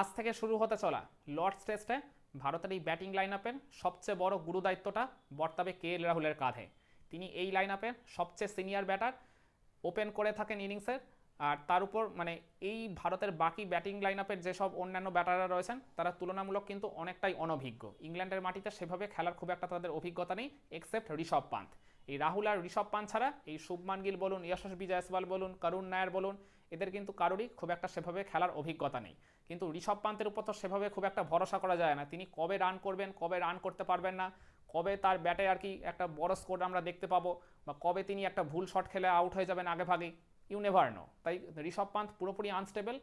আজ থেকে শুরু হতে চলা লর্ডস টেস্টে ভারতের এই ব্যাটিং লাইন আপের সবচেয়ে বড় গুরু দায়িত্বটা বর্তাবে কে এল রাহুলের কাঁধে। তিনি এই লাইন আপের সবচেয়ে সিনিয়র ব্যাটার ওপেন করে থাকেন ইনিংসের আর তার উপর মানে এই ভারতের বাকি ব্যাটিং লাইন আপের যেসব অন্যান্য ব্যাটাররা রয়েছেন, তারা তুলনামূলক কিন্তু অনেকটাই অনভিজ্ঞ। ইংল্যান্ডের মাটিতে সেভাবে খেলার খুব একটা তাদের অভিজ্ঞতা নেই এক্সেপ্ট ঋষভ পান্থ এই রাহুল আর ঋষভ পান্থ ছাড়া এই শুভমান গিল বলুন যশস্বী জয়সওয়াল বলুন, করুণ নায়ার বলুন, এদের কিন্তু কারোরই খুব একটা সেভাবে খেলার অভিজ্ঞতা নেই। কিন্তু ঋষভ পান্তের উপর তো সেভাবে খুব একটা ভরসা করা যায় না। তিনি কবে রান করবেন, কবে রান করতে পারবেন না, কবে তার ব্যাটে আর কি একটা বড় স্কোর আমরা দেখতে পাবো, বা কবে তিনি একটা ভুল শট খেলে আউট হয়ে যাবেন আগে ভাগেই ইউ নেভার নো তাই ঋষভ পান্থ পুরোপুরি আনস্টেবল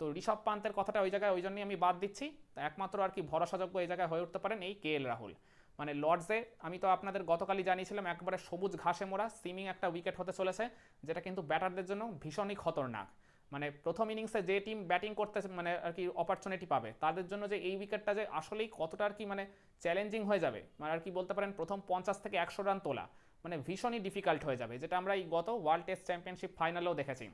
তো ঋষভ পান্তের কথাটা ওই জায়গায় ওই জন্যই আমি বাদ দিচ্ছি। তা একমাত্র আর কি ভরসাযোগ্য এই জায়গায় হয়ে উঠতে পারেন এই কে এল রাহুল। মানে লর্ডসে, আমি তো আপনাদের গতকালই জানিয়েছিলাম, একবারে সবুজ ঘাসে মোড়া, সিমিং একটা উইকেট হতে চলেছে, যেটা কিন্তু ব্যাটারদের জন্য ভীষণই খতরনাক। মানে প্রথম ইনিংসে যে টিম ব্যাটিং করতে মানে আর কি অপরচুনিটি পাবে, তাদের জন্য যে এই উইকেটটা যে আসলেই কতটা আর কি মানে চ্যালেঞ্জিং হয়ে যাবে মানে আর কি বলতে পারেন প্রথম পঞ্চাশ থেকে একশো রান তোলা মানে ভীষণই ডিফিকাল্ট হয়ে যাবে, যেটা আমরা এই গত ওয়ার্ল্ড টেস্ট চ্যাম্পিয়নশিপ ফাইনালেও দেখেছি।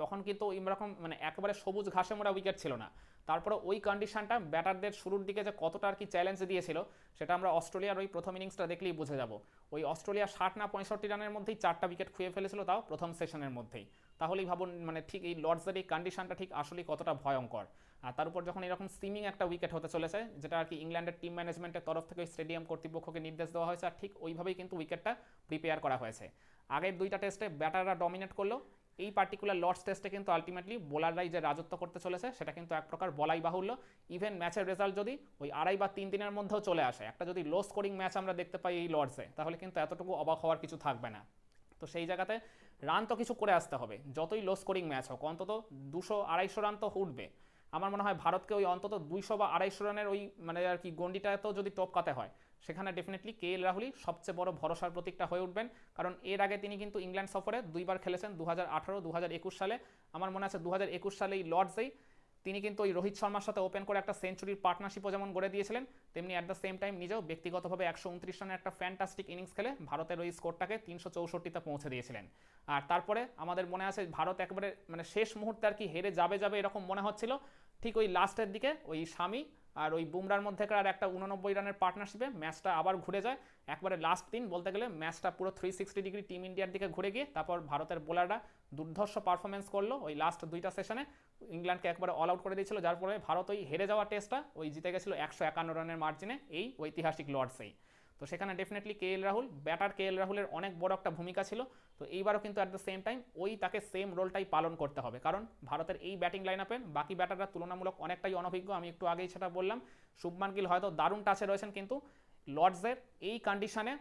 তখন কিন্তু এরকম মানে একেবারে সবুজ ঘাসে মোড়া উইকেট ছিল না। তারপরে ওই কন্ডিশনটা ব্যাটারদের শুরুর দিকে যে কতটা আর কি চ্যালেঞ্জ দিয়েছিল, সেটা আমরা অস্ট্রেলিয়ার ওই প্রথম ইনিংসটা দেখলেই বুঝে যাব। ওই অস্ট্রেলিয়া ষাট না পঁয়ষট্টি রানের মধ্যেই চারটা উইকেট খুঁয়ে ফেলেছিল তাও প্রথম সেশনের মধ্যেই। তাহলেই ভাবুন মানে ঠিক এই লর্ডসের এই কন্ডিশনটা ঠিক আসলেই কতটা ভয়ঙ্কর। আর তার উপর যখন এরকম সিমিং একটা উইকেট হতে চলেছে, যেটা আর কি ইংল্যান্ডের টিম ম্যানেজমেন্টের তরফ থেকে স্টেডিয়াম কর্তৃপক্ষকে নির্দেশ দেওয়া হয়েছে, আর ঠিক ওইভাবেই কিন্তু উইকেটটা প্রিপেয়ার করা হয়েছে। আগের দুইটা টেস্টে ব্যাটাররা ডমিনেট করল এই পার্টিকুলার লর্ডস টেস্টে কিন্তু আলটিমেটলি বোলাররাই যে রাজত্ব করতে চলেছে, সেটা কিন্তু এক প্রকার বলাই বাহুল্য। ইভেন ম্যাচের রেজাল্ট যদি ওই আড়াই বা তিন দিনের মধ্যেও চলে আসে, একটা যদি লো স্কোরিং ম্যাচ আমরা দেখতে পাই এই লর্ডসে তাহলে কিন্তু এতটুকু অবাক হওয়ার কিছু থাকবে না। তো সেই জায়গাতে রান তো কিছু করে আসতে হবে। যতই লো স্কোরিং ম্যাচ হোক, অন্তত দুশো, আড়াইশো রান তো উঠবে। আমার মনে হয় ভারতকে ওই অন্তত দুইশো বা আড়াইশো রানের ওই মানে আর কি গন্ডিটা তো যদি টপকাতে হয়, সেখানে ডেফিনেটলি কে এল রাহুলই সবচেয়ে বড় ভরসার প্রতীকটা হয়ে উঠবেন। কারণ এর আগে তিনি কিন্তু ইংল্যান্ড সফরে দুইবার খেলেছেন দু হাজার আঠারো একুশ সালে। আমার মনে আছে দু একুশ সালে এই। লর্ডসেই তিনি কিন্তু ওই রোহিত শর্মার সাথে ওপেন করে একটা সেঞ্চুরির পার্টনারশিপও যেমন গড়ে দিয়েছিলেন, তেমনি অ্যাট দ্য সেম টাইম নিজেও ব্যক্তিগতভাবে একশো উনত্রিশ রানের একটা ফ্যান্টাস্টিক ইনিংস খেলে ভারতের ওই স্কোরটাকে তিনশো চৌষট্টিতে পৌঁছে দিয়েছিলেন। আর তারপরে আমাদের মনে আছে ভারত একবারে মানে শেষ মুহূর্তে আর কি হেরে যাবে যাবে এরকম মনে হচ্ছিল। ঠিক ওই লাস্টের দিকে ওই স্বামী আর ওই বুমরার মধ্যেকার একটা উননব্বই রানের পার্টনারশিপে ম্যাচটা আবার ঘুরে যায়। একবারে লাস্ট দিন বলতে গেলে ম্যাচটা পুরো থ্রি সিক্সটি ডিগ্রি টিম ইন্ডিয়ার দিকে ঘুরে গিয়ে তারপর ভারতের বোলাররা দুর্ধর্ষ পারফরমেন্স করল ওই লাস্ট দুইটা সেশনে ইংল্যান্ডকে একবারে অল আউট করে দিয়েছিল, যার ফলে ভারত ওই হেরে যাওয়া টেস্টটা ওই জিতে গেছিল একশো একান্ন রানের মার্জিনে এই ঐতিহাসিক লর্ডসেই। তো সেখানে definitely K L Rahul batter K L রাহুলের অনেক বড় একটা ভূমিকা ছিল। তো এইবারও কিন্তু অ্যাট দ্য সেম টাইম ওই তাকে সেম রোলটাই পালন করতে হবে। কারণ ভারতের এই ব্যাটিং লাইন আপে বাকি ব্যাটাররা তুলনামূলক অনেকটাই অনভিজ্ঞ, আমি একটু আগেই সেটা বললাম। শুভমান গিল হয়তো দারুণ টাচে রয়েছেন কিন্তু লর্ডসের এই কন্ডিশনে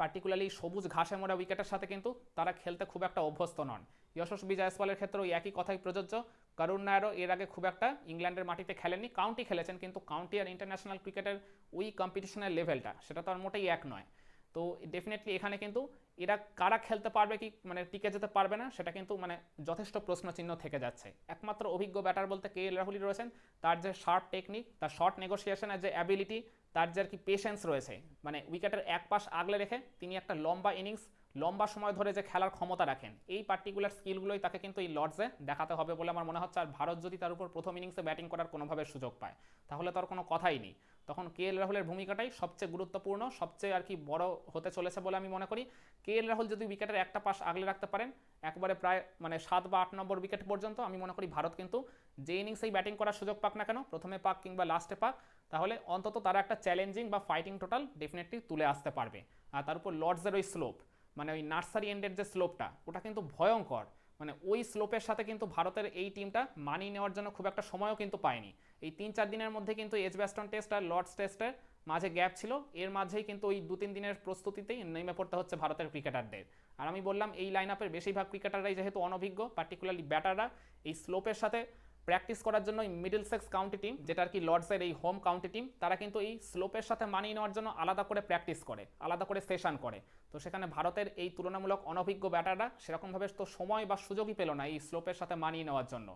পার্টিকুলারলি সবুজ ঘাসে মোড়া উইকেটের সাথে কিন্তু তারা খেলতে খুব একটা অভ্যস্ত নন। যশস্বী জয়সওয়ালের ক্ষেত্রে ওই একই কথাই প্রযোজ্য। করুণ নায়ারও এর আগে খুব একটা ইংল্যান্ডের মাটিতে খেলেননি কাউন্টি খেলেছেন, কিন্তু কাউন্টি আর ইন্টারন্যাশনাল ক্রিকেটের ওই কম্পিটিশনের লেভেলটা সেটা তো আর মোটেই এক নয়। তো ডেফিনেটলি এখানে কিন্তু এরা কারা খেলতে পারবে কি মানে টিকে যেতে পারবে না, সেটা কিন্তু মানে যথেষ্ট প্রশ্নচিহ্ন থেকে যাচ্ছে। একমাত্র অভিজ্ঞ ব্যাটার বলতে কে এল রাহুলই রয়েছেন, তার যে শার্প টেকনিক তার শর্ট নেগোসিয়েশনের যে অ্যাবিলিটি তার যে আর কি পেশেন্স রয়েছে মানে উইকেটের এক পাশ আগলে রেখে তিনি একটা লম্বা ইনিংস লম্বা সময় ধরে যে খেলার ক্ষমতা রাখেন, এই পার্টিকুলার স্কিলগুলোই তাকে কিন্তু এই লর্ডসে দেখাতে হবে বলে আমার মনে হচ্ছে। আর ভারত যদি তার উপর প্রথম ইনিংসে ব্যাটিং করার কোনোভাবে সুযোগ পায়, তাহলে তো আর কোনো কথাই নেই। তখন কে এল রাহুলের ভূমিকাটাই সবচেয়ে গুরুত্বপূর্ণ, সবচেয়ে আর কি বড় হতে চলেছে বলে আমি মনে করি। কে এল রাহুল যদি উইকেটের একটা পাশ আগলে রাখতে পারেন, একবারে প্রায় মানে সাত বা আট নম্বর উইকেট পর্যন্ত, আমি মনে করি ভারত কিন্তু যে ইনিংসেই ব্যাটিং করার সুযোগ পাক না কেন, প্রথমে পাক কিংবা লাস্টে পাক, তাহলে অন্তত তারা একটা চ্যালেঞ্জিং বা ফাইটিং টোটাল ডেফিনেটলি তুলে আসতে পারবে। আর তার উপর লর্ডসের ওই স্লোপ মানে ওই নার্সারি এন্ডের যে স্লোপটা, ওটা কিন্তু ভয়ঙ্কর। মানে ওই স্লোপের সাথে কিন্তু ভারতের এই টিমটা মানিয়ে নেওয়ার জন্য খুব একটা সময়ও কিন্তু পায়নি। এই তিন চার দিনের মধ্যে কিন্তু এজ ব্যাস্টন টেস্ট আর লর্ডস টেস্টের মাঝে গ্যাপ ছিল। এর মাঝেই কিন্তু ওই দু তিন দিনের প্রস্তুতিতেই নেমে পড়তে হচ্ছে ভারতের ক্রিকেটারদের আর আমি বললাম, এই লাইন আপের বেশিরভাগ ক্রিকেটাররাই যেহেতু অনভিজ্ঞ পার্টিকুলারলি ব্যাটাররা এই স্লোপের সাথে প্র্যাকটিস করার জন্য মিডল সেক্স কাউন্টি টিম যেটা আর কি লর্ডসের এই হোম কাউন্টি টিম তারা কিন্তু এই স্লোপের সাথে মানিয়ে নেওয়ার জন্য আলাদা করে প্র্যাকটিস করে, আলাদা করে সেশন করে। তো সেখানে ভারতের এই তুলনামূলক অনভিজ্ঞ ব্যাটাররা সেরকমভাবে তো সময় বা সুযোগই পেল না এই স্লোপের সাথে মানিয়ে নেওয়ার জন্য।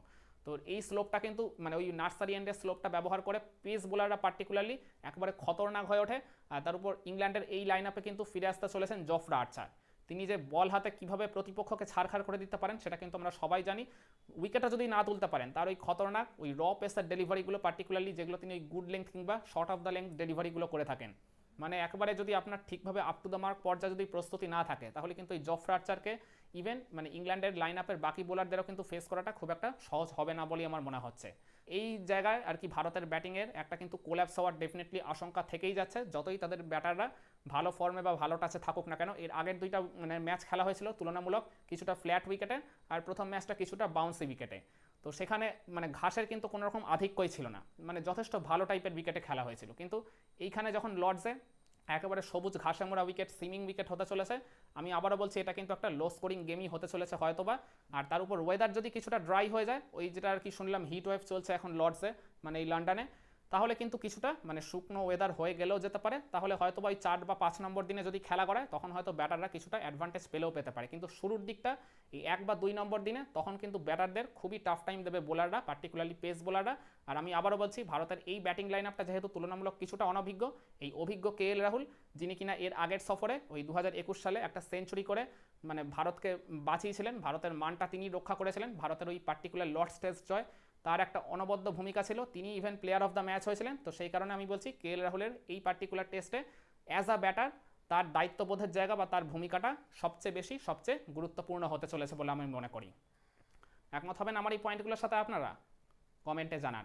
তো এই স্লোপটা কিন্তু মানে ওই নার্সারি এন্ডের স্লোপটা ব্যবহার করে পেস বোলাররা পার্টিকুলারলি একবারে খতরনাক হয়ে ওঠে। আর তার উপর ইংল্যান্ডের এই লাইন আপে কিন্তু ফিরে আসতে চলেছেন জফরা আর্চার তিনি যে বল হাতে কীভাবে প্রতিপক্ষকে ছাড়খাড় করে দিতে পারেন, সেটা কিন্তু আমরা সবাই জানি। উইকেটটা যদি না তুলতে পারেন, তার ওই খতরনাক, ওই র পেসার ডেলিভারিগুলো পার্টিকুলারলি যেগুলো তিনি ওই গুড লেংথ কিংবা শর্ট অফ দ্য লেংথ ডেলিভারিগুলো করে থাকেন। মানে একবারে যদি আপনার ঠিকভাবে আপ টু দ্য মার্ক পর্যায়ে যদি প্রস্তুতি না থাকে, তাহলে কিন্তু এই জফরা আর্চারকে ইভেন মানে ইংল্যান্ডের লাইন আপের বাকি বোলারদেরও কিন্তু ফেস করাটা খুব একটা সহজ হবে না বলেই আমার মনে হচ্ছে। এই জায়গায় আর কি ভারতের ব্যাটিংয়ের একটা কিন্তু কোল্যাপস হওয়ার ডেফিনেটলি আশঙ্কা থেকেই যাচ্ছে, যতই তাদের ব্যাটাররা ভালো ফর্মে বা ভালো টাচে থাকুক না কেন, এর আগের দুইটা মানে ম্যাচ খেলা হয়েছিল তুলনামূলক কিছুটা ফ্ল্যাট উইকেটে আর প্রথম ম্যাচটা কিছুটা বাউন্সি উইকেটে তো সেখানে মানে ঘাসের কিন্তু কোনো রকম আধিক্যই ছিল না। মানে যথেষ্ট ভালো টাইপের উইকেটে খেলা হয়েছিল। কিন্তু এইখানে যখন লর্ডসে একেবারে সবুজ ঘাসে মোড়া উইকেট সিমিং উইকেট হতে চলেছে, আমি আবারও বলছি এটা কিন্তু একটা লো স্কোরিং গেমই হতে চলেছে হয়তোবা। আর তার উপর ওয়েদার যদি কিছুটা ড্রাই হয়ে যায়, ওই যেটা আর কি শুনলাম হিট ওয়েভ চলছে এখন লর্ডসে মানে এই লন্ডনে তাহলে কিন্তু কিছুটা মানে শুকনো ওয়েদার হয়ে গেলেও যেতে পারে। তাহলে হয়তো বা ওই চার বা পাঁচ নম্বর দিনে যদি খেলা করে, তখন হয়তো ব্যাটাররা কিছুটা অ্যাডভান্টেজ পেলেও পেতে পারে। কিন্তু শুরুর দিকটা, এই এক বা দুই নম্বর দিনে, তখন কিন্তু ব্যাটারদের খুবই টাফ টাইম দেবে বোলাররা পার্টিকুলারলি পেস বোলাররা আর আমি আবারও বলছি, ভারতের এই ব্যাটিং লাইন আপটা যেহেতু তুলনামূলক কিছুটা অনভিজ্ঞ, এই অভিজ্ঞ কে এল রাহুল, যিনি কিনা এর আগের সফরে, ওই দু হাজার একুশ সালে একটা সেঞ্চুরি করে মানে ভারতকে বাঁচিয়েছিলেন। ভারতের মানটা তিনি রক্ষা করেছিলেন। ভারতের ওই পার্টিকুলার লর্ড স্টেজ জয় তার একটা অনবদ্য ভূমিকা ছিল। তিনি even player of the match হয়েছিলেন। তো সেই কারণে আমি বলছি, কে এল রাহুলের এই পার্টিকুলার টেস্টে অ্যাজ আ ব্যাটার তার দায়িত্ববোধের জায়গা বা তার ভূমিকাটা সবচেয়ে বেশি, সবচেয়ে গুরুত্বপূর্ণ হতে চলেছে বলে আমি মনে করি। একমত হবেন আমার এই পয়েন্টগুলোর সাথে আপনারা? কমেন্টে জানান।